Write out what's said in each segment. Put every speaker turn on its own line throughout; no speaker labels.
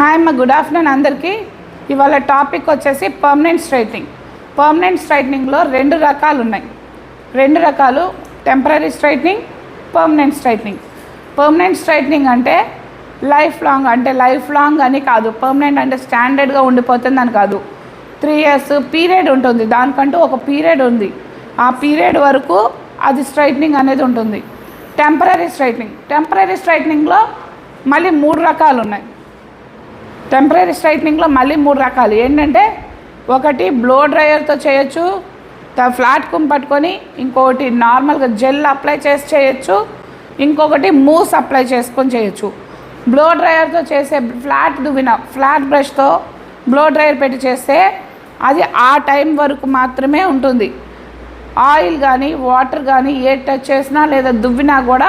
Hi అమ్మ good afternoon అందరికీ. ఇవాళ టాపిక్ వచ్చేసి పర్మనెంట్ స్ట్రైట్నింగ్ పర్మనెంట్ స్ట్రైట్నింగ్లో రెండు రకాలు ఉన్నాయి. రెండు రకాలు temporary straightening permanent straightening permanent straightening అంటే లైఫ్ లాంగ్ అంటే లైఫ్ లాంగ్ అని కాదు. పర్మనెంట్ అంటే స్టాండర్డ్గా ఉండిపోతుంది అని కాదు. త్రీ ఇయర్స్ పీరియడ్ ఉంటుంది. దానికంటూ ఒక పీరియడ్ ఉంది. ఆ పీరియడ్ వరకు అది స్ట్రైట్నింగ్ అనేది ఉంటుంది. టెంపరీ స్ట్రైట్నింగ్ టెంపరీ స్ట్రైట్నింగ్లో మళ్ళీ మూడు రకాలు ఉన్నాయి. టెంపరీ స్ట్రైట్నింగ్లో మళ్ళీ మూడు రకాలు. ఏంటంటే ఒకటి బ్లో డ్రయర్తో చేయొచ్చు ఫ్లాట్ కుమ్ పట్టుకొని ఇంకొకటి నార్మల్గా జెల్ అప్లై చేసి చేయొచ్చు ఇంకొకటి మూస్ అప్లై చేసుకొని చేయొచ్చు. బ్లో డ్రైయర్తో చేసే ఫ్లాట్ దువ్విన ఫ్లాట్ బ్రష్తో బ్లో డ్రయర్ పెట్టి చేస్తే అది ఆ టైం వరకు మాత్రమే ఉంటుంది. ఆయిల్ కానీ వాటర్ కానీ ఏ టచ్ చేసినా లేదా దువ్వినా కూడా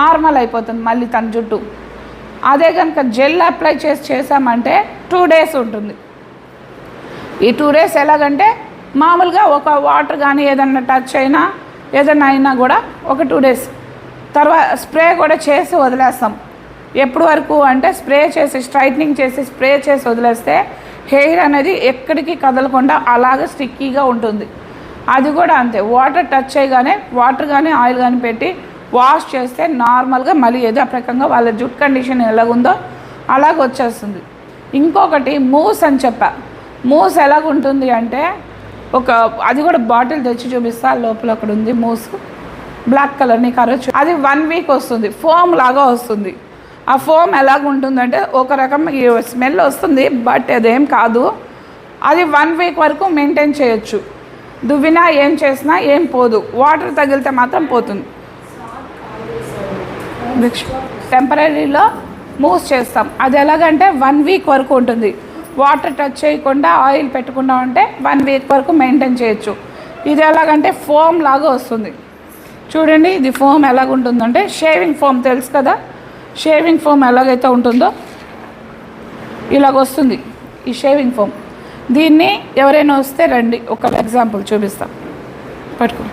నార్మల్ అయిపోతుంది మళ్ళీ తన జుట్టు. అదే కనుక జెల్ అప్లై చేసి చేసామంటే టూ డేస్ ఉంటుంది. ఈ టూ డేస్ ఎలాగంటే మామూలుగా ఒక వాటర్ కానీ ఏదన్నా టచ్ అయినా ఏదన్నా అయినా కూడా ఒక టూ డేస్. తర్వాత స్ప్రే కూడా చేసి వదిలేస్తాం. ఎప్పుడు వరకు అంటే స్ప్రే చేసి స్ట్రైట్నింగ్ చేసి స్ప్రే చేసి వదిలేస్తే హెయిర్ అనేది ఎక్కడికి కదలకుండా అలాగే స్టిక్కీగా ఉంటుంది. అది కూడా అంతే. వాటర్ టచ్ చేయగానే వాటర్ కానీ ఆయిల్ కానీ పెట్టి వాష్ చేస్తే నార్మల్గా మళ్ళీ ఏదో ప్రకంగా వాళ్ళ జుట్ కండిషన్ ఎలాగుందో అలాగ వచ్చేస్తుంది ఇంకొకటి మూస్ అని చెప్పా. మూస్ ఎలాగుంటుంది అంటే ఒక అది కూడా బాటిల్ తెచ్చి చూపిస్తా లోపల అక్కడ ఉంది మూస్. బ్లాక్ కలర్ నీకు అది వన్ వీక్ వస్తుంది ఫోమ్ లాగా వస్తుంది. ఆ ఫోమ్ ఎలాగుంటుందంటే ఒక రకం స్మెల్ వస్తుంది బట్ అదేం కాదు. అది వన్ వీక్ వరకు మెయింటైన్ చేయొచ్చు. దువ్వినా ఏం చేసినా ఏం పోదు. వాటర్ తగిలితే మాత్రం పోతుంది. టెంపరీలో మూవ్స్ చేస్తాం. అది ఎలాగంటే వన్ వీక్ వరకు ఉంటుంది. వాటర్ టచ్ చేయకుండా ఆయిల్ పెట్టకుండా ఉంటే వన్ వీక్ వరకు మెయింటైన్ చేయొచ్చు. ఇది ఎలాగంటే ఫోమ్ లాగా వస్తుంది. చూడండి ఇది ఫోమ్ ఎలాగుంటుందంటే షేవింగ్ ఫోమ్ తెలుసు కదా? షేవింగ్ ఫోమ్ ఎలాగైతే ఉంటుందో ఇలాగ వస్తుంది. ఈ షేవింగ్ ఫోమ్ దీన్ని ఎవరైనా వస్తే రండి. ఒక ఎగ్జాంపుల్ చూపిస్తాం. పట్టుకో.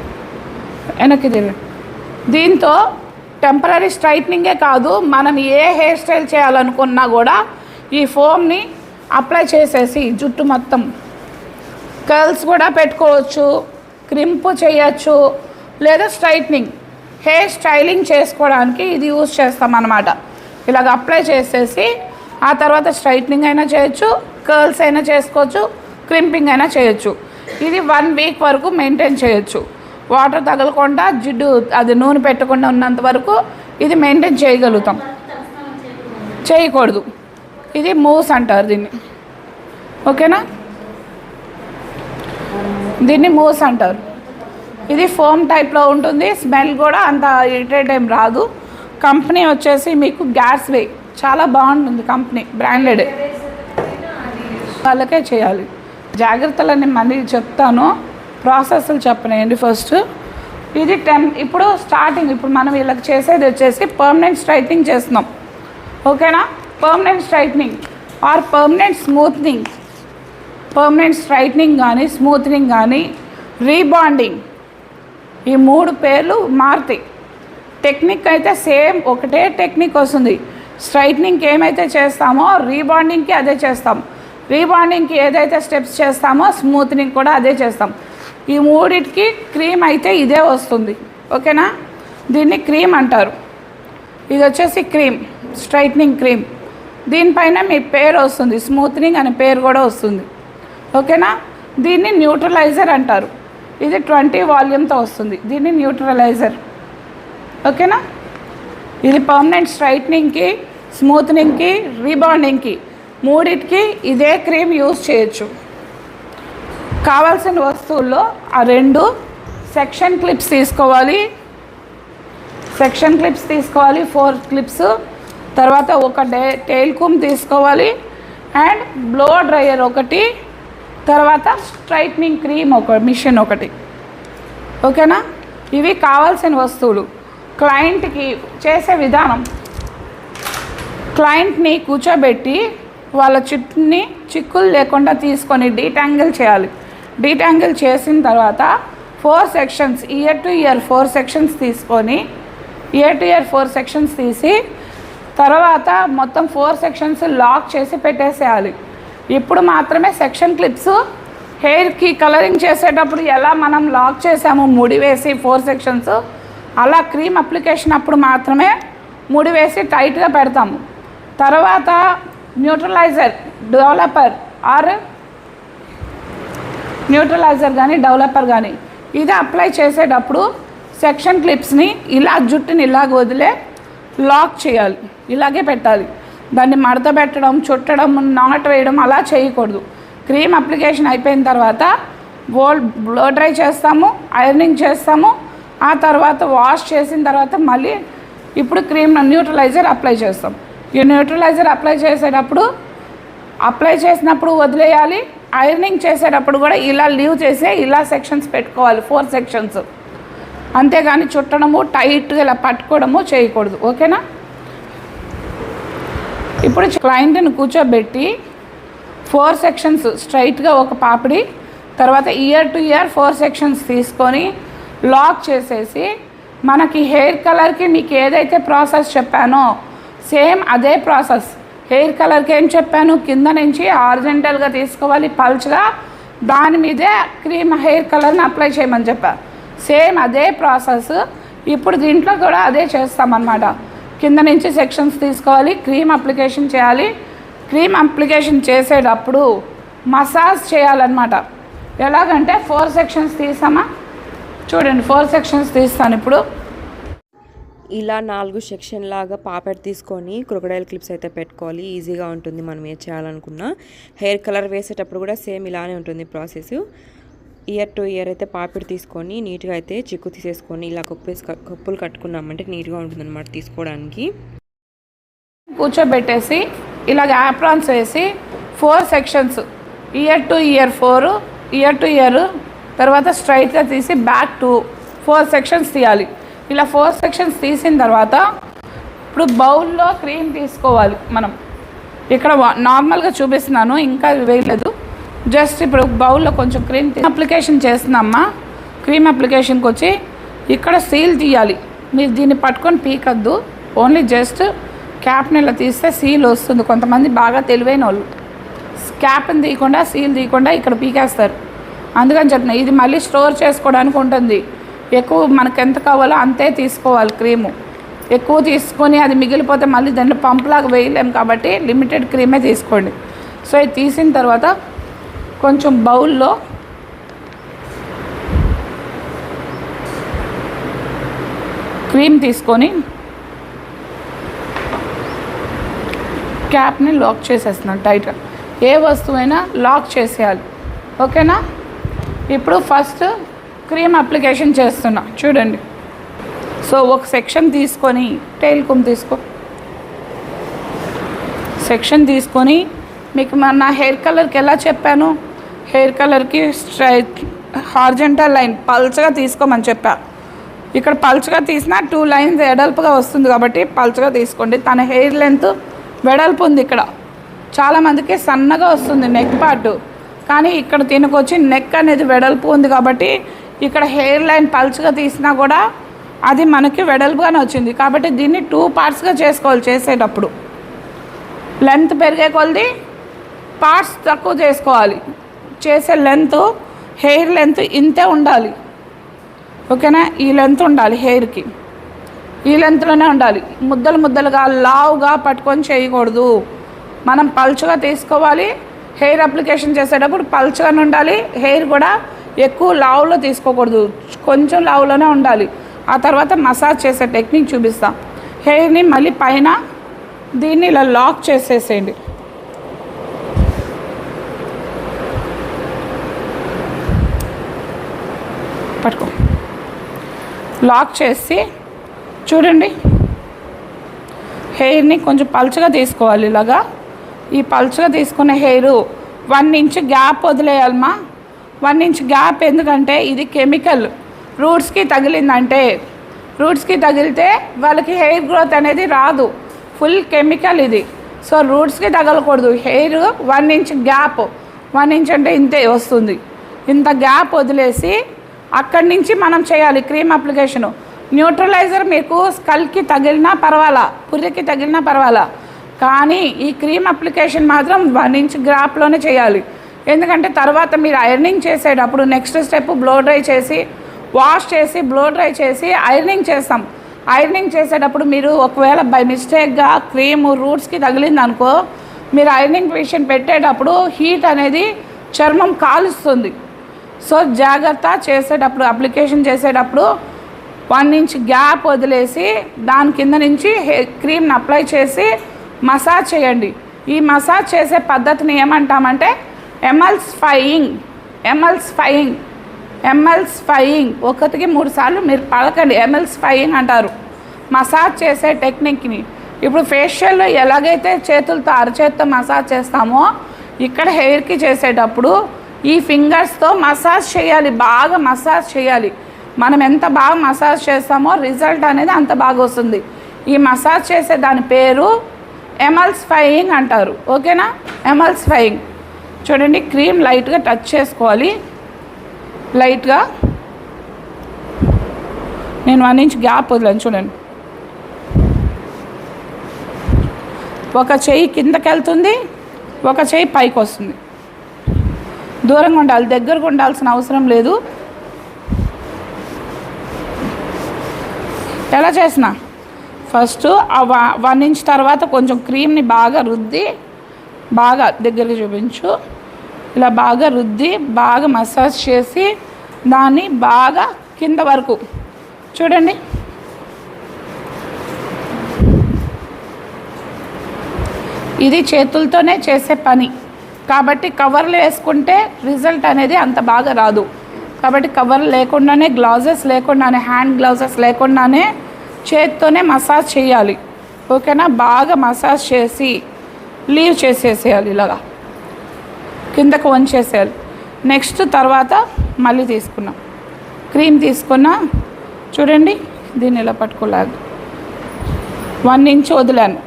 వెనక్కి తిరగండి దీంతో టెంపరీ స్ట్రైట్నింగే కాదు మనం ఏ హెయిర్ స్టైల్ చేయాలనుకున్నా కూడా ఈ ఫోమ్ని అప్లై చేసేసి జుట్టు మొత్తం కర్ల్స్ కూడా పెట్టుకోవచ్చు క్రింపు చేయొచ్చు లేదా స్ట్రైట్నింగ్ హెయిర్ స్టైలింగ్ చేసుకోవడానికి ఇది యూజ్ చేస్తామన్నమాట ఇలాగ అప్లై చేసేసి ఆ తర్వాత స్ట్రైట్నింగ్ అయినా చేయొచ్చు కర్ల్స్ అయినా చేసుకోవచ్చు క్రింపింగ్ అయినా చేయొచ్చు. ఇది వన్ వీక్ వరకు మెయింటైన్ చేయొచ్చు. వాటర్ తగలకుండా జిడ్డు అది నూనె పెట్టకుండా ఉన్నంత వరకు ఇది మెయింటైన్ చేయగలుగుతాం. చేయకూడదు. ఇది మూవ్స్ అంటారు దీన్ని. ఓకేనా? దీన్ని మూవ్స్ అంటారు. ఇది ఫోమ్ టైప్లో ఉంటుంది. స్మెల్ కూడా అంత ఇరిటేట్ ఏం రాదు. కంపెనీ వచ్చేసి మీకు గ్యాస్ వే. చాలా బాగుంటుంది కంపెనీ బ్రాండెడ్. వాళ్ళకే చేయాలి. జాగ్రత్తలన్నీ మళ్ళీ చెప్తాను. ప్రాసెస్లు చెప్పనేయండి ఫస్ట్. ఇది టెన్ ఇప్పుడు స్టార్టింగ్ ఇప్పుడు మనం వీళ్ళకి చేసేది వచ్చేసి పర్మనెంట్ స్ట్రైట్నింగ్ చేస్తున్నాం. ఓకేనా? Permanent straightening or permanent smoothening permanent straightening కానీ స్మూత్నింగ్ కానీ రీబాండింగ్ ఈ మూడు పేర్లు మారుతాయి. టెక్నిక్ అయితే సేమ్ ఒకటే టెక్నిక్ వస్తుంది. స్ట్రైట్నింగ్కి ఏమైతే చేస్తామో రీబాండింగ్కి అదే చేస్తాం. రీబాండింగ్కి ఏదైతే స్టెప్స్ చేస్తామో స్మూత్నింగ్ కూడా అదే చేస్తాం. ఈ మూడిటికి క్రీమ్ అయితే ఇదే వస్తుంది. ఓకేనా? దీన్ని క్రీమ్ అంటారు. ఇది వచ్చేసి క్రీమ్ స్ట్రైట్నింగ్ క్రీమ్. దీనిపైన మీ పేరు వస్తుంది. స్మూత్నింగ్ అనే పేరు కూడా వస్తుంది. ఓకేనా? దీన్ని న్యూట్రలైజర్ అంటారు. ఇది ట్వంటీ వాల్యూమ్తో వస్తుంది. దీన్ని న్యూట్రలైజర్. ఓకేనా? ఇది పర్మనెంట్ స్ట్రైట్నింగ్కి స్మూత్నింగ్కి రీబాండింగ్కి. మూడిటికి ఇదే క్రీమ్ యూజ్ చేయొచ్చు. కావాల్సిన వస్తువుల్లో ఆ రెండు సెక్షన్ క్లిప్స్ తీసుకోవాలి. సెక్షన్ క్లిప్స్ తీసుకోవాలి ఫోర్ క్లిప్స్. తర్వాత ఒక డే టైల్ కుమ్ తీసుకోవాలి. అండ్ బ్లో డ్రయర్ ఒకటి. తర్వాత స్ట్రైట్నింగ్ క్రీమ్ ఒక మిషన్ ఒకటి. ఓకేనా? ఇవి కావాల్సిన వస్తువులు. క్లయింట్కి చేసే విధానం. క్లయింట్ని కూర్చోబెట్టి వాళ్ళ చుట్టుని చిక్కులు లేకుండా తీసుకొని డీటాంగిల్ చేయాలి. డీటాంగిల్ చేసిన తర్వాత four sections ear to ear four sections తీసుకొని ear to ear four sections తీసి తర్వాత మొత్తం ఫోర్ సెక్షన్స్ లాక్ చేసి పెట్టేసేయాలి. ఇప్పుడు మాత్రమే సెక్షన్ క్లిప్స్ హెయిర్కి కలరింగ్ చేసేటప్పుడు ఎలా మనం లాక్ చేసాము ముడి వేసి ఫోర్ సెక్షన్స్ అలా క్రీమ్ అప్లికేషన్ అప్పుడు మాత్రమే ముడి వేసి టైట్గా పెడతాము. తర్వాత న్యూట్రలైజర్ డెవలపర్ ఆర్ న్యూట్రలైజర్ కానీ డెవలపర్ కానీ ఇది అప్లై చేసేటప్పుడు సెక్షన్ క్లిప్స్ని ఇలా జుట్టుని ఇలాగ వదిలే లాక్ చేయాలి ఇలాగే పెట్టాలి. దాన్ని మడత పెట్టడం చుట్టడం నాట్ వేయడం అలా చేయకూడదు. క్రీమ్ అప్లికేషన్ అయిపోయిన తర్వాత బోల్ బ్లో డ్రై చేస్తాము ఐరనింగ్ చేస్తాము ఆ తర్వాత వాష్ చేసిన తర్వాత మళ్ళీ ఇప్పుడు క్రీమ్ న్యూట్రలైజర్ అప్లై చేస్తాం. ఈ న్యూట్రలైజర్ అప్లై చేసేటప్పుడు అప్లై చేసినప్పుడు వదిలేయాలి ఐరనింగ్ చేసేటప్పుడు కూడా ఇలా లీవ్ చేసే ఇలా సెక్షన్స్ పెట్టుకోవాలి ఫోర్ సెక్షన్స్ అంతేగాని చుట్టడము టైట్గా ఇలా పట్టుకోవడము చేయకూడదు. ఓకేనా? ఇప్పుడు క్లయింట్ని కూర్చోబెట్టి ఫోర్ సెక్షన్స్ స్ట్రైట్గా ఒక పాపిడి తర్వాత ear to ear four sections తీసుకొని లాక్ చేసేసి మనకి హెయిర్ కలర్కి మీకు ఏదైతే ప్రాసెస్ చెప్పానో సేమ్ అదే ప్రాసెస్ హెయిర్ కలర్కి ఏం చెప్పాను? కింద నుంచి ఆర్జెంటల్గా తీసుకోవాలి పల్చగా. దాని మీదే క్రీమ్ హెయిర్ కలర్ని అప్లై చేయమని చెప్పా. సేమ్ అదే ప్రాసెస్. ఇప్పుడు దీంట్లో కూడా అదే చేస్తామన్నమాట. కింద నుంచి సెక్షన్స్ తీసుకోవాలి క్రీమ్ అప్లికేషన్ చేయాలి. క్రీమ్ అప్లికేషన్ చేసేటప్పుడు మసాజ్ చేయాలన్నమాట. ఎలాగంటే ఫోర్ సెక్షన్స్ తీసామా? చూడండి ఫోర్ సెక్షన్స్ తీస్తాను ఇప్పుడు.
ఇలా నాలుగు సెక్షన్ లాగా పాపెట్ తీసుకొని క్రొకడైల్ క్లిప్స్ అయితే పెట్టుకోవాలి. ఈజీగా ఉంటుంది మనం ఏం చేయాలనుకున్నా. హెయిర్ కలర్ వేసేటప్పుడు కూడా సేమ్ ఇలానే ఉంటుంది ప్రాసెస్. ఇయర్ టు ఇయర్ అయితే పాపిడి తీసుకొని నీట్గా అయితే చిక్కు తీసేసుకొని ఇలా కప్పు కప్పులు కట్టుకున్నామంటే నీట్గా ఉంటుందన్నమాట తీసుకోవడానికి.
కూర్చోబెట్టేసి ఇలాగ యాప్రాన్స్ వేసి four sections ear to ear four ear to ear తర్వాత స్ట్రైట్గా తీసి బ్యాక్ టు ఫోర్ సెక్షన్స్ తీయాలి. ఇలా ఫోర్ సెక్షన్స్ తీసిన తర్వాత ఇప్పుడు బౌల్లో క్రీమ్ తీసుకోవాలి మనం. ఇక్కడ నార్మల్గా చూపిస్తున్నాను ఇంకా వేయలేదు. జస్ట్ ఇప్పుడు బౌల్లో కొంచెం క్రీమ్ అప్లికేషన్ చేస్తున్నామ్మా. క్రీమ్ అప్లికేషన్కి వచ్చి ఇక్కడ సీల్ తీయాలి. మీరు దీన్ని పట్టుకొని పీకద్దు. ఓన్లీ జస్ట్ క్యాప్ని ఇలా తీస్తే సీల్ వస్తుంది. కొంతమంది బాగా తెలివైన వాళ్ళు. క్యాప్ని తీయకుండా సీల్ తీయకుండా ఇక్కడ పీకేస్తారు. అందుకని చెప్తున్నా ఇది మళ్ళీ స్టోర్ చేసుకోవడానికి ఉంటుంది. ఎక్కువ మనకు ఎంత కావాలో అంతే తీసుకోవాలి క్రీము. ఎక్కువ తీసుకొని అది మిగిలిపోతే మళ్ళీ దాన్ని పంపులాగా వేయలేం కాబట్టి లిమిటెడ్ క్రీమే తీసుకోండి. సో ఇది తీసిన తర్వాత కొంచెం బౌల్లో క్రీమ్ తీసుకొని క్యాప్ని లాక్ చేసేస్తున్నాను టైట్గా. ఏ వస్తువైనా లాక్ చేసేయాలి. ఓకేనా? ఇప్పుడు ఫస్ట్ క్రీమ్ అప్లికేషన్ చేస్తున్నా. చూడండి. సో ఒక సెక్షన్ తీసుకొని టైల్ కుమ్ తీసుకో. సెక్షన్ తీసుకొని మీకు మన నా హెయిర్ కలర్కి ఎలా చెప్పాను? హెయిర్ కలర్కి స్ట్రైట్ హార్జెంటల్ లైన్ పల్చగా తీసుకోమని చెప్పా. ఇక్కడ పల్చగా తీసినా టూ లైన్స్ ఎడల్పుగా వస్తుంది కాబట్టి పల్చగా తీసుకోండి. తన హెయిర్ లెంత్ వెడల్పు ఉంది ఇక్కడ. చాలామందికి సన్నగా వస్తుంది నెక్ పార్ట్. కానీ ఇక్కడ తినకొచ్చి నెక్ అనేది వెడల్పు ఉంది కాబట్టి ఇక్కడ హెయిర్ లైన్ పల్చగా తీసినా కూడా అది మనకి వెడల్పుగానే వచ్చింది. కాబట్టి దీన్ని టూ పార్ట్స్గా చేసుకోవాలి చేసేటప్పుడు. లెంత్ పెరిగే కొలది పార్ట్స్ తక్కువ చేసుకోవాలి. చేసే లెంత్ హెయిర్ లెంత్ ఇంతే ఉండాలి. ఓకేనా ఈ లెంత్ ఉండాలి హెయిర్కి ఈ లెంత్లోనే ఉండాలి. ముద్దలు ముద్దలుగా లావుగా పట్టుకొని చేయకూడదు. మనం పల్చగా తీసుకోవాలి. హెయిర్ అప్లికేషన్ చేసేటప్పుడు పల్చగానే ఉండాలి. హెయిర్ కూడా ఎక్కువ లావులో తీసుకోకూడదు. కొంచెం లావులోనే ఉండాలి. ఆ తర్వాత మసాజ్ చేసే టెక్నిక్ చూపిస్తాం. హెయిర్ని మళ్ళీ పైన దీన్ని ఇలా లాక్ చేసేసేయండి. పట్టుకో. లాక్ చేసి చూడండి. హెయిర్ని కొంచెం పలుచగా తీసుకోవాలి ఇలాగా. ఈ పలుచగా తీసుకున్న హెయిర్ వన్ ఇంచ్ గ్యాప్ వదిలేయాలమ్మా. వన్ ఇంచ్ గ్యాప్ ఎందుకంటే ఇది కెమికల్. రూట్స్కి తగిలిందంటే రూట్స్కి తగిలితే వాళ్ళకి హెయిర్ గ్రోత్ అనేది రాదు. ఫుల్ కెమికల్ ఇది. సో రూట్స్కి తగలకూడదు. Hair one inch gap. One inch అంటే ఇంతే వస్తుంది. ఇంత గ్యాప్ వదిలేసి అక్కడి నుంచి మనం చేయాలి క్రీమ్ అప్లికేషను. న్యూట్రలైజర్ మీకు స్కల్కి తగిలినా పర్వాలా పుర్రెకి తగిలినా పర్వాలా. కానీ ఈ క్రీమ్ అప్లికేషన్ మాత్రం వన్ ఇంచ్ గ్రాప్లోనే చేయాలి. ఎందుకంటే తర్వాత మీరు ఐరనింగ్ చేసేటప్పుడు నెక్స్ట్ స్టెప్ బ్లో డ్రై చేసి వాష్ చేసి బ్లో డ్రై చేసి ఐరనింగ్ చేస్తాం. ఐరనింగ్ చేసేటప్పుడు మీరు ఒకవేళ బై మిస్టేక్గా క్రీమ్ రూట్స్కి తగిలింది అనుకో మీరు ఐరనింగ్ మిషన్ పెట్టేటప్పుడు హీట్ అనేది చర్మం కాలుస్తుంది. సో జాగ్రత్త చేసేటప్పుడు అప్లికేషన్ చేసేటప్పుడు వన్ ఇంచ్ గ్యాప్ వదిలేసి దాని కింద నుంచి హే క్రీమ్ని అప్లై చేసి మసాజ్ చేయండి. ఈ మసాజ్ చేసే పద్ధతిని ఏమంటామంటే ఎమల్స్ఫైయింగ్ ఎమల్స్ఫైయింగ్ ఎమల్స్ఫైయింగ్ ఒకటికి మూడు సార్లు మీరు పలకండి. ఎమల్స్ఫైయింగ్ అంటారు. మసాజ్ చేసే టెక్నిక్ని ఇప్పుడు ఫేషియల్లో ఎలాగైతే చేతులతో అరచేతితో మసాజ్ చేస్తామో ఇక్కడ హెయిర్కి చేసేటప్పుడు ఈ ఫింగర్స్తో మసాజ్ చేయాలి. బాగా మసాజ్ చేయాలి. మనం ఎంత బాగా మసాజ్ చేస్తామో రిజల్ట్ అనేది అంత బాగా వస్తుంది. ఈ మసాజ్ చేసే దాని పేరు ఎమల్స్ఫైయింగ్ అంటారు. ఓకేనా ఎమల్స్ఫైయింగ్ చూడండి క్రీమ్ లైట్గా టచ్ చేసుకోవాలి. లైట్గా నేను వన్ ఇంచ్ గ్యాప్ వదిలేను చూడండి. ఒక చెయ్యి కిందకి వెళ్తుంది ఒక చెయ్యి పైకి వస్తుంది. దూరంగా ఉండాలి దగ్గరకు ఉండాల్సిన అవసరం లేదు. ఎలా చేసిన? ఫస్ట్ ఆ వన్ ఇంచ్ తర్వాత కొంచెం క్రీమ్ని బాగా రుద్ది బాగా దగ్గరికి చూపించు. ఇలా బాగా రుద్ది బాగా మసాజ్ చేసి దాన్ని బాగా కింద వరకు చూడండి. ఇది చేతులతోనే చేసే పని. కాబట్టి కవర్లు వేసుకుంటే రిజల్ట్ అనేది అంత బాగా రాదు. కాబట్టి కవర్ లేకుండానే గ్లౌజెస్ లేకుండానే హ్యాండ్ గ్లౌజెస్ లేకుండానే చేతితోనే మసాజ్ చేయాలి. ఓకేనా? బాగా మసాజ్ చేసి లీవ్ చేసేసేయాలి ఇలాగా. కిందకు వంచేసేయాలి. నెక్స్ట్ తర్వాత మళ్ళీ తీసుకున్నాం. క్రీమ్ తీసుకున్న చూడండి దీన్ని ఇలా పట్టుకోలేదు వన్ ఇంచ్ వదిలాను.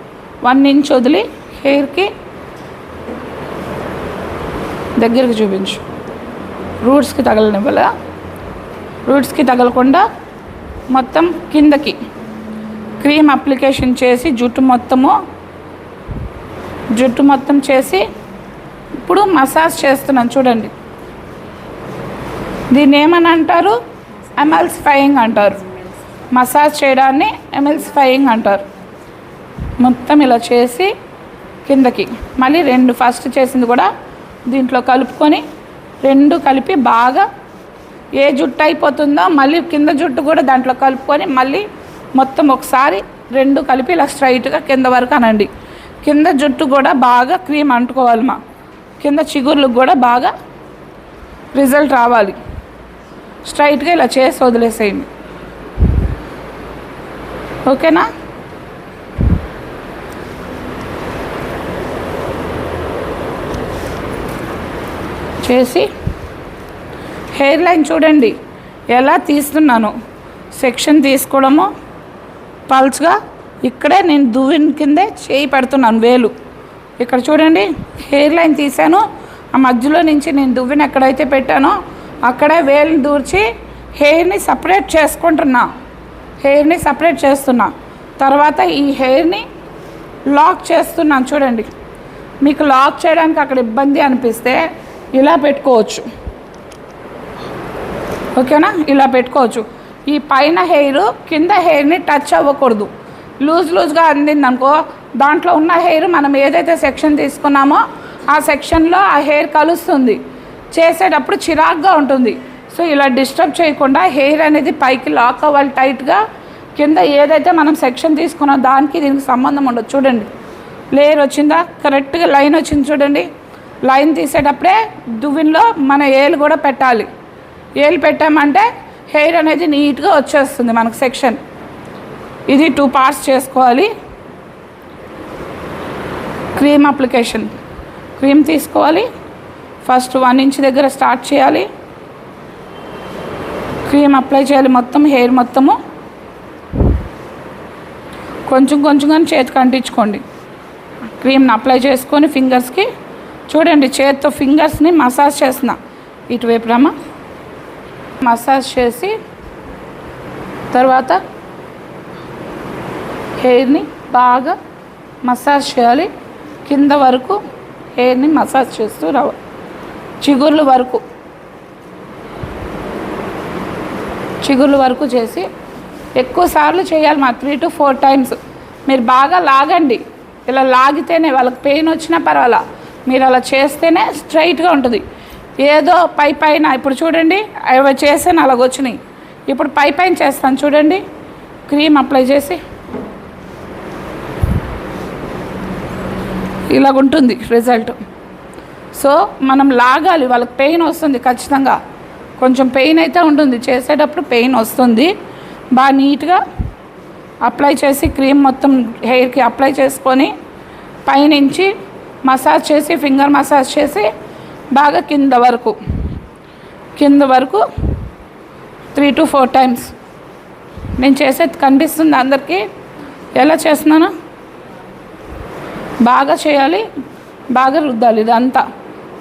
వన్ ఇంచ్ వదిలి హెయిర్కి దగ్గరికి చూపించు. రూట్స్కి తగలనివ్వాల. రూట్స్కి తగలకుండా మొత్తం కిందకి క్రీమ్ అప్లికేషన్ చేసి జుట్టు మొత్తము జుట్టు మొత్తం చేసి ఇప్పుడు మసాజ్ చేస్తున్నాను చూడండి. దీన్ని ఏమని అంటారు? ఎమల్స్ఫైయింగ్ అంటారు. మసాజ్ చేయడాన్ని ఎమల్స్ఫైయింగ్ అంటారు. మొత్తం ఇలా చేసి కిందకి మళ్ళీ రెండు ఫస్ట్ చేసింది కూడా దీంట్లో కలుపుకొని రెండు కలిపి బాగా ఏ జుట్టు అయిపోతుందో మళ్ళీ కింద జుట్టు కూడా దాంట్లో కలుపుకొని మళ్ళీ మొత్తం ఒకసారి రెండు కలిపి ఇలా స్ట్రైట్గా కింద వరకు అనండి. కింద జుట్టు కూడా బాగా క్రీమ్ అంటుకోవాలి మా. కింద చిగుర్లకు కూడా బాగా రిజల్ట్ రావాలి. స్ట్రైట్గా ఇలా చేసి వదిలేసేయండి. ఓకేనా? చేసి హెయిర్ లైన్ చూడండి. ఎలా తీస్తున్నాను. సెక్షన్ తీసుకోవడము పల్స్గా ఇక్కడే నేను దువ్విన కిందే చేయి పెడుతున్నాను వేలు. ఇక్కడ చూడండి హెయిర్ లైన్ తీసాను ఆ మధ్యలో నుంచి నేను దువ్విని ఎక్కడైతే పెట్టానో అక్కడే వేలుని దూర్చి హెయిర్ని సపరేట్ చేసుకుంటున్నా. హెయిర్ని సపరేట్ చేస్తున్నా. తర్వాత ఈ హెయిర్ని లాక్ చేస్తున్నాను చూడండి. మీకు లాక్ చేయడానికి అక్కడ ఇబ్బంది అనిపిస్తే ఇలా పెట్టుకోవచ్చు. ఓకేనా ఇలా పెట్టుకోవచ్చు. ఈ పైన హెయిర్ కింద హెయిర్ని టచ్ అవ్వకూడదు. లూజ్ లూజ్గా అందింది అనుకో దాంట్లో ఉన్న హెయిర్ మనం ఏదైతే సెక్షన్ తీసుకున్నామో ఆ సెక్షన్లో ఆ హెయిర్ కలుస్తుంది. చేసేటప్పుడు చిరాగ్గా ఉంటుంది. సో ఇలా డిస్టర్బ్ చేయకుండా హెయిర్ అనేది పైకి లాక్ అవ్వాలి టైట్గా. కింద ఏదైతే మనం సెక్షన్ తీసుకున్నామో దానికి దీనికి సంబంధం ఉండదు. చూడండి. లేయర్ వచ్చిందా? కరెక్ట్గా లైన్ వచ్చింది చూడండి. లైన్ తీసేటప్పుడే దువ్విన్లో మన ఏలు కూడా పెట్టాలి. ఏలు పెట్టామంటే హెయిర్ అనేది నీట్గా వచ్చేస్తుంది మనకు సెక్షన్. ఇది టూ పార్ట్స్ చేసుకోవాలి. Cream application. క్రీమ్ తీసుకోవాలి. ఫస్ట్ వన్ ఇంచ్ దగ్గర స్టార్ట్ చేయాలి. క్రీమ్ అప్లై చేయాలి మొత్తం హెయిర్ మొత్తము. కొంచెం కొంచెంగా చేతికి అంటించుకోండి. క్రీమ్ని అప్లై చేసుకొని ఫింగర్స్కి. చూడండి చేతితో ఫింగర్స్ని మసాజ్ చేసిన ఇటువైపు రమ్మ. మసాజ్ చేసి తర్వాత హెయిర్ని బాగా మసాజ్ చేయాలి. కింద వరకు హెయిర్ని మసాజ్ చేస్తూ రావాలి చిగుర్ల వరకు చిగుర్ల వరకు చేసి ఎక్కువసార్లు చేయాలి మా త్రీ టు ఫోర్ టైమ్స్ మీరు బాగా లాగండి. ఇలా లాగితేనే వాళ్ళకి పెయిన్ వచ్చినా పర్వాలా. మీరు అలా చేస్తేనే స్ట్రైట్గా ఉంటుంది. ఏదో పై పైన ఇప్పుడు చూడండి అవి చేసాను అలాగొచ్చినాయి. ఇప్పుడు పై పైన చేస్తాను చూడండి. క్రీమ్ అప్లై చేసి ఇలా ఉంటుంది రిజల్ట్ సో మనం లాగాలి వాళ్ళకి పెయిన్ వస్తుంది ఖచ్చితంగా. కొంచెం పెయిన్ అయితే ఉంటుంది చేసేటప్పుడు పెయిన్ వస్తుంది. బాగా నీట్గా అప్లై చేసి క్రీమ్ మొత్తం హెయిర్కి అప్లై చేసుకొని పైనుంచి మసాజ్ చేసి ఫింగర్ మసాజ్ చేసి బాగా కింద వరకు కింద వరకు త్రీ టు ఫోర్ టైమ్స్ నేను చేసేది కనిపిస్తుంది అందరికీ. ఎలా చేస్తున్నాను? బాగా చేయాలి బాగా రుద్దాలి ఇదంతా.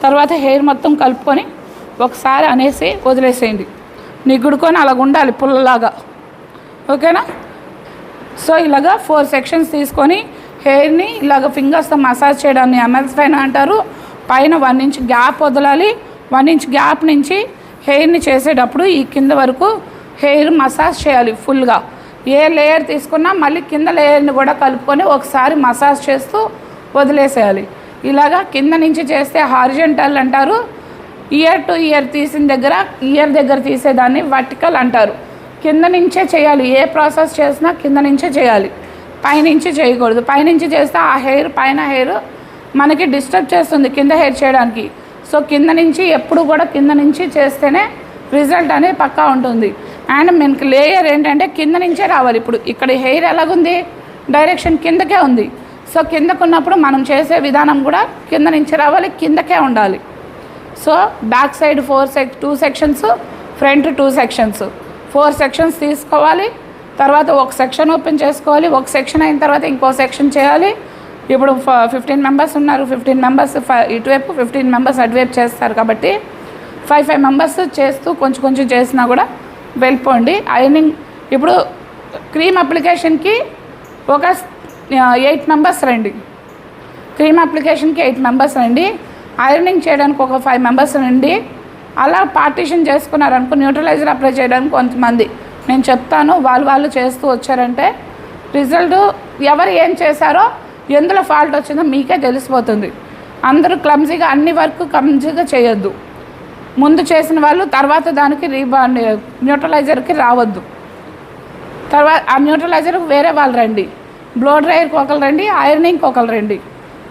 తర్వాత హెయిర్ మొత్తం కలుపుకొని ఒకసారి అనేసి వదిలేసేయండి. నిగ్గుడుకొని అలాగ ఉండాలి పుల్లలాగా. ఓకేనా? సో ఇలాగా ఫోర్ సెక్షన్స్ తీసుకొని హెయిర్ని ఇలాగ ఫింగర్స్తో మసాజ్ చేయడాన్ని ఎంఎల్స్ పైన అంటారు. పైన వన్ ఇంచ్ గ్యాప్ వదలాలి. వన్ ఇంచ్ గ్యాప్ నుంచి హెయిర్ని చేసేటప్పుడు ఈ కింద వరకు హెయిర్ మసాజ్ చేయాలి ఫుల్గా. ఏ లేయర్ తీసుకున్నా మళ్ళీ కింద లేయర్ని కూడా కలుపుకొని ఒకసారి మసాజ్ చేస్తూ వదిలేసేయాలి. ఇలాగా కింద నుంచి చేస్తే హారిజెంటల్ అంటారు. ఇయర్ టు ఇయర్ తీసిన దగ్గర ఇయర్ దగ్గర తీసేదాన్ని వర్టికల్ అంటారు. కింద నుంచే చేయాలి. ఏ ప్రాసెస్ చేసినా కింద నుంచే చేయాలి. పైనుంచి చేయకూడదు. పైనుంచి చేస్తే ఆ హెయిర్ పైన హెయిర్ మనకి డిస్టర్బ్ చేస్తుంది కింద హెయిర్ చేయడానికి. సో కింద నుంచి ఎప్పుడు కూడా కింద నుంచి చేస్తేనే రిజల్ట్ అనేది పక్కా ఉంటుంది. అండ్ మనకి లేయర్ ఏంటంటే కింద నుంచే రావాలి. ఇప్పుడు ఇక్కడ హెయిర్ ఎలాగుంది? డైరెక్షన్ కిందకే ఉంది. సో కిందకున్నప్పుడు మనం చేసే విధానం కూడా కింద నుంచి రావాలి కిందకే ఉండాలి. So back side four check two sections front two sections. Four sections తీసుకోవాలి తర్వాత ఒక సెక్షన్ ఓపెన్ చేసుకోవాలి ఒక సెక్షన్ అయిన తర్వాత ఇంకో సెక్షన్ చేయాలి. ఇప్పుడు ఫిఫ్టీన్ మెంబర్స్ ఉన్నారు ఫిఫ్టీన్ మెంబర్స్ ఇటువైపు ఫిఫ్టీన్ మెంబర్స్ అటువైపు చేస్తారు కాబట్టి ఫైవ్ ఫైవ్ మెంబర్స్ చేస్తూ కొంచెం కొంచెం చేసినా కూడా వెళ్ళిపోండి. ఐనింగ్ ఇప్పుడు క్రీమ్ అప్లికేషన్కి ఒక ఎయిట్ మెంబర్స్ రండి. క్రీమ్ అప్లికేషన్కి ఎయిట్ మెంబర్స్ రండి. ఐరనింగ్ చేయడానికి ఒక ఫైవ్ మెంబర్స్ రండి. అలా పార్టీషన్ చేసుకున్నారనుకో న్యూట్రలైజర్ అప్లై చేయడానికి కొంతమంది. నేను చెప్తాను వాళ్ళు వాళ్ళు చేస్తూ వచ్చారంటే రిజల్ట్ ఎవరు ఏం చేశారో ఎందులో ఫాల్ట్ వచ్చిందో మీకే తెలిసిపోతుంది. అందరూ క్లమ్జీగా అన్ని వర్క్ క్లమ్జీగా చేయొద్దు. ముందు చేసిన వాళ్ళు తర్వాత దానికి రీబాండ్ న్యూట్రలైజర్కి రావద్దు. తర్వాత ఆ న్యూట్రలైజర్కి వేరే వాళ్ళు రండి. బ్లో డ్రైయర్కి ఒకరు రండి ఐరనింగ్కి ఒకరు రండి.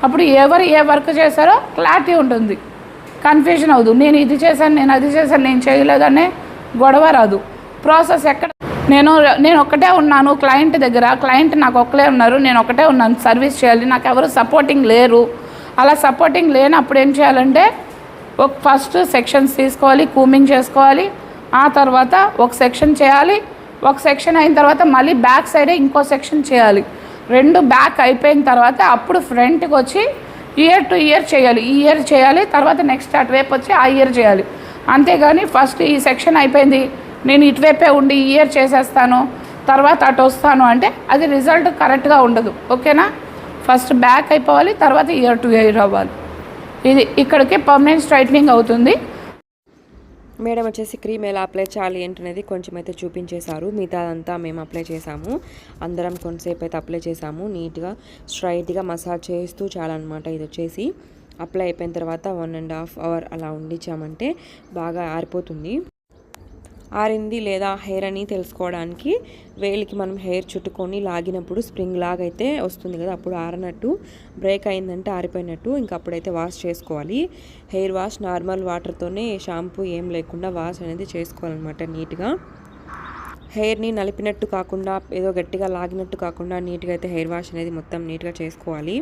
అప్పుడు ఎవరు ఏ వర్క్ చేశారో క్లారిటీ ఉంటుంది. కన్ఫ్యూజన్ అవ్వదు. నేను ఇది చేశాను నేను అది చేశాను నేను చేయలేదనే గొడవ రాదు. ప్రాసెస్ ఎక్కడ? నేను నేను ఒక్కటే ఉన్నాను క్లయింట్ దగ్గర. క్లయింట్ నాకు ఒక్కలే ఉన్నారు. నేను ఒకటే ఉన్నాను. సర్వీస్ చేయాలి. నాకు ఎవరు సపోర్టింగ్ లేరు. అలా సపోర్టింగ్ లేనప్పుడు ఏం చేయాలంటే ఒక ఫస్ట్ సెక్షన్స్ తీసుకోవాలి కూమింగ్ చేసుకోవాలి. ఆ తర్వాత ఒక సెక్షన్ చేయాలి. ఒక సెక్షన్ అయిన తర్వాత మళ్ళీ బ్యాక్ సైడే ఇంకో సెక్షన్ చేయాలి. రెండు బ్యాక్ అయిపోయిన తర్వాత అప్పుడు ఫ్రంట్కి వచ్చి ఇయర్ టు ఇయర్ చేయాలి. ఈ ఇయర్ చేయాలి తర్వాత నెక్స్ట్ అటువైపు వచ్చి ఆ ఇయర్ చేయాలి. అంతేగాని ఫస్ట్ ఈ సెక్షన్ అయిపోయింది. నేను ఇటువైపే ఉండి ఈ ఇయర్ చేసేస్తాను తర్వాత అటు వస్తాను అంటే అది రిజల్ట్ కరెక్ట్గా ఉండదు. ఓకేనా? ఫస్ట్ బ్యాక్ అయిపోవాలి తర్వాత ఇయర్ టు ఇయర్ అవ్వాలి ఇది ఇక్కడికి పర్మనెంట్ స్ట్రైట్నింగ్ అవుతుంది.
మేడం వచ్చేసి క్రీమ్ ఎలా అప్లై చేయాలి ఏంటనేది కొంచెం అయితే చూపించేశారు. మిగతా అంతా మేము అప్లై చేసాము అందరం కొంతసేపు అయితే అప్లై చేసాము నీట్గా స్ట్రైట్గా మసాజ్ చేస్తూ చాలన్నమాట ఇది వచ్చేసి. అప్లై అయిపోయిన తర్వాత వన్ అండ్ హాఫ్ అవర్ అలా ఉండిచ్చామంటే బాగా ఆరిపోతుంది. ఆరింది లేదా హెయిర్ అని తెలుసుకోవడానికి వేలికి మనం హెయిర్ చుట్టుకొని లాగినప్పుడు స్ప్రింగ్ లాగ్ అయితే వస్తుంది కదా అప్పుడు ఆరనట్టు బ్రేక్ అయిందంటే ఆరిపోయినట్టు ఇంకా అప్పుడైతే వాష్ చేసుకోవాలి. హెయిర్ వాష్ నార్మల్ వాటర్తోనే షాంపూ ఏం లేకుండా వాష్ అనేది చేసుకోవాలన్నమాట నీట్గా. హెయిర్ని నలిపినట్టు కాకుండా ఏదో గట్టిగా లాగినట్టు కాకుండా నీట్గా అయితే హెయిర్ వాష్ అనేది మొత్తం నీట్గా చేసుకోవాలి.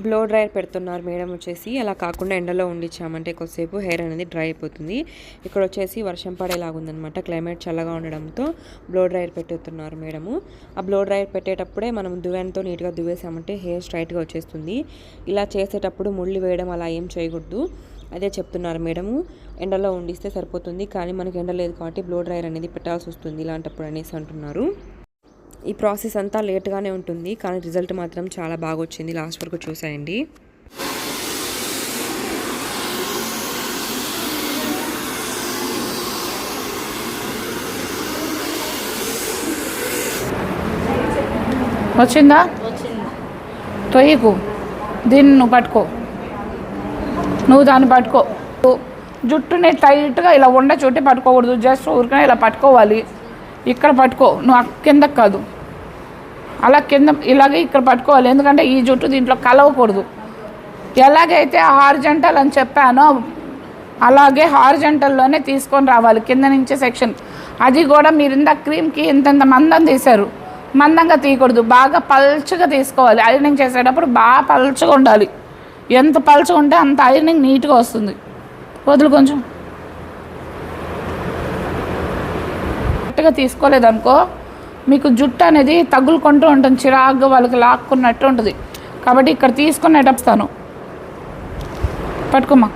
బ్లో డ్రైయర్ పెడుతున్నారు మేడం వచ్చేసి. అలా కాకుండా ఎండలో ఉండిచ్చామంటే కొద్దిసేపు హెయిర్ అనేది డ్రై అయిపోతుంది. ఇక్కడ వచ్చేసి వర్షం పడేలాగుందనమాట క్లైమేట్ చల్లగా ఉండడంతో బ్లో డ్రైయర్ పెట్టుతున్నారు మేడము. ఆ బ్లో డ్రైయర్ పెట్టేటప్పుడే మనం దువ్వెనతో నీట్గా దువ్వేసామంటే హెయిర్ స్ట్రైట్గా వచ్చేస్తుంది. ఇలా చేసేటప్పుడు ముళ్ళు వేయడం అలా ఏం చేయకూడదు. అదే చెప్తున్నారు మేడము. ఎండలో ఉండిస్తే సరిపోతుంది. కానీ మనకి ఎండ లేదు కాబట్టి బ్లో డ్రైయర్ అనేది పెట్టాల్సి వస్తుంది. ఇలాంటప్పుడు అనేసి అంటున్నారు. ఈ ప్రాసెస్ అంతా లేట్గానే ఉంటుంది కానీ రిజల్ట్ మాత్రం చాలా బాగా వచ్చింది లాస్ట్ వరకు చూసేయండి.
వచ్చిందా? తొయ్యకు. దీన్ని నువ్వు పట్టుకో. నువ్వు దాన్ని పట్టుకో. జుట్టుని టైట్గా ఇలా ఉండ చుట్టి పట్టుకోకూడదు. జస్ట్ ఊరికనే ఇలా పట్టుకోవాలి. ఇక్కడ పట్టుకో. నువ్వు కింద కిందకి కాదు. అలా కింద ఇలాగే ఇక్కడ పట్టుకోవాలి. ఎందుకంటే ఈ జుట్టు దీంట్లో కలవకూడదు. ఎలాగైతే హార్జెంటల్ అని చెప్పానో అలాగే హార్జెంటల్లోనే తీసుకొని రావాలి. కింద నుంచే సెక్షన్. అది కూడా మీరు ఇంత క్రీమ్కి ఇంతంత మందం తీశారు. మందంగా తీయకూడదు. బాగా పల్చగా తీసుకోవాలి. ఐరనింగ్ చేసేటప్పుడు బాగా పల్చగా ఉండాలి. ఎంత పల్చగా ఉంటే అంత ఐరనింగ్ నీట్గా వస్తుంది. వదులు కొంచెం. కరెక్ట్గా తీసుకోలేదనుకో మీకు జుట్టు అనేది తగులుకుంటూ ఉంటుంది చిరాగ్గా వాళ్ళకి లాక్కున్నట్టు ఉంటుంది. కాబట్టి ఇక్కడ తీసుకునేటప్పుడు పట్టుకోమా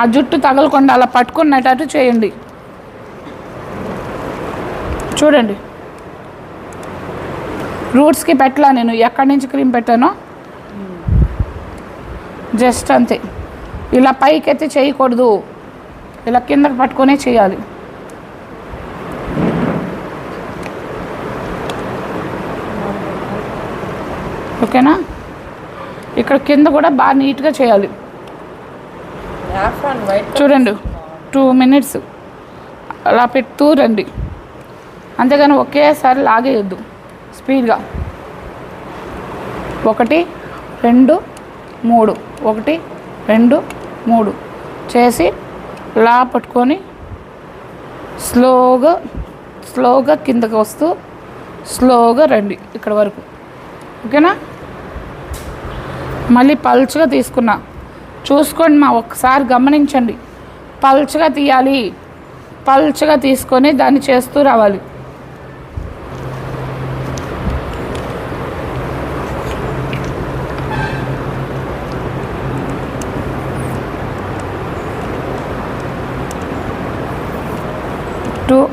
ఆ జుట్టు తగలకుండా అలా పట్టుకునేటట్టు చేయండి. చూడండి. రూట్స్కి పెట్టలా నేను ఎక్కడి నుంచి క్రీమ్ పెట్టానో? జస్ట్ అంతే. ఇలా పైకి ఎత్తి చేయకూడదు. ఇలా కిందకి పట్టుకొనే చేయాలి. ఓకేనా? ఇక్కడ కింద కూడా బాగా నీట్గా చేయాలి. చూడండి టూ మినిట్స్ అలా పెడుతూ రండి. అంతేగాని ఒకేసారి లాగేయద్దు స్పీడ్గా. ఒకటి రెండు మూడు. ఒకటి రెండు మూడు. చేసి లా పట్టుకొని స్లోగా స్లోగా కిందకు వస్తూ స్లోగా రండి ఇక్కడ వరకు. ఓకేనా? మళ్ళీ పల్చగా తీసుకున్నా. చూసుకోండి మా ఒక్కసారి గమనించండి. పల్చగా తీయాలి. పల్చగా తీసుకొని దాన్ని చేస్తూ రావాలి two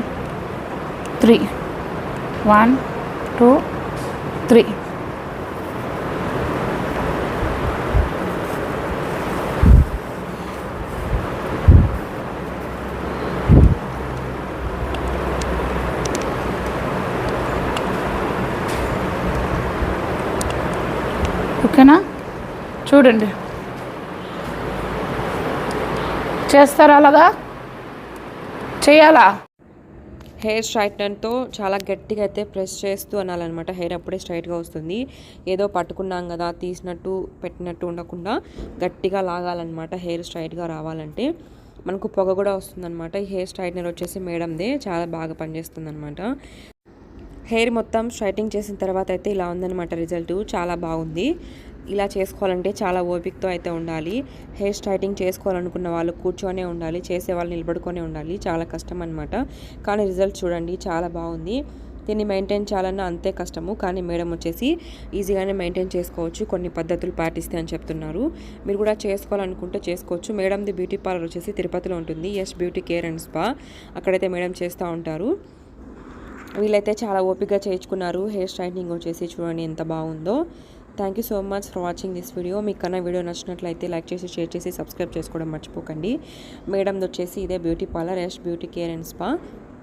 three. One two three. ఓకేనా? చూడండి. చేస్తారా అలాగా? చేయాలా?
హెయిర్ స్ట్రైట్నర్తో చాలా గట్టిగా అయితే ప్రెస్ చేస్తూ అనాలన్నమాట. హెయిర్ అప్పుడే స్ట్రైట్గా వస్తుంది. ఏదో పట్టుకున్నాం కదా తీసినట్టు పెట్టినట్టు ఉండకుండా గట్టిగా లాగాలన్నమాట. హెయిర్ స్ట్రైట్గా రావాలంటే మనకు పొగ కూడా వస్తుందన్నమాట. ఈ హెయిర్ స్ట్రైట్నర్ వచ్చేసి మేడందే చాలా బాగా పనిచేస్తుంది అనమాట హెయిర్ మొత్తం స్ట్రైటింగ్ చేసిన తర్వాత అయితే ఇలా ఉందన్నమాట రిజల్ట్. చాలా బాగుంది. ఇలా చేసుకోవాలంటే చాలా ఓపికతో అయితే ఉండాలి. హెయిర్ స్ట్రైటింగ్ చేసుకోవాలనుకున్న వాళ్ళు కూర్చొనే ఉండాలి చేసే వాళ్ళు నిలబడుకొనే ఉండాలి. చాలా కష్టం అనమాట కానీ రిజల్ట్ చూడండి చాలా బాగుంది. దీన్ని మెయింటైన్ చేయాలన్నా అంతే కష్టము. కానీ మేడం వచ్చేసి ఈజీగానే మెయింటైన్ చేసుకోవచ్చు. కొన్ని పద్ధతులు పాటిస్తే అని చెప్తున్నారు. మీరు కూడా చేసుకోవాలనుకుంటే చేసుకోవచ్చు. మేడంది బ్యూటీ పార్లర్ వచ్చేసి తిరుపతిలో ఉంటుంది. S beauty care and spa. అక్కడైతే మేడం చేస్తూ ఉంటారు. వీళ్ళైతే చాలా ఓపికగా చేయించుకున్నారు. హెయిర్ స్ట్రైట్నింగ్ వచ్చేసి చూడండి ఎంత బాగుందో. Thank you so much for watching this video మీకు కన్నా వీడియో నచ్చినట్లయితే లైక్ చేసి షేర్ చేసి సబ్స్క్రైబ్ చేసుకోవడం మర్చిపోకండి. మేడంది వచ్చేసి ఇదే beauty parlour Yash beauty care and spa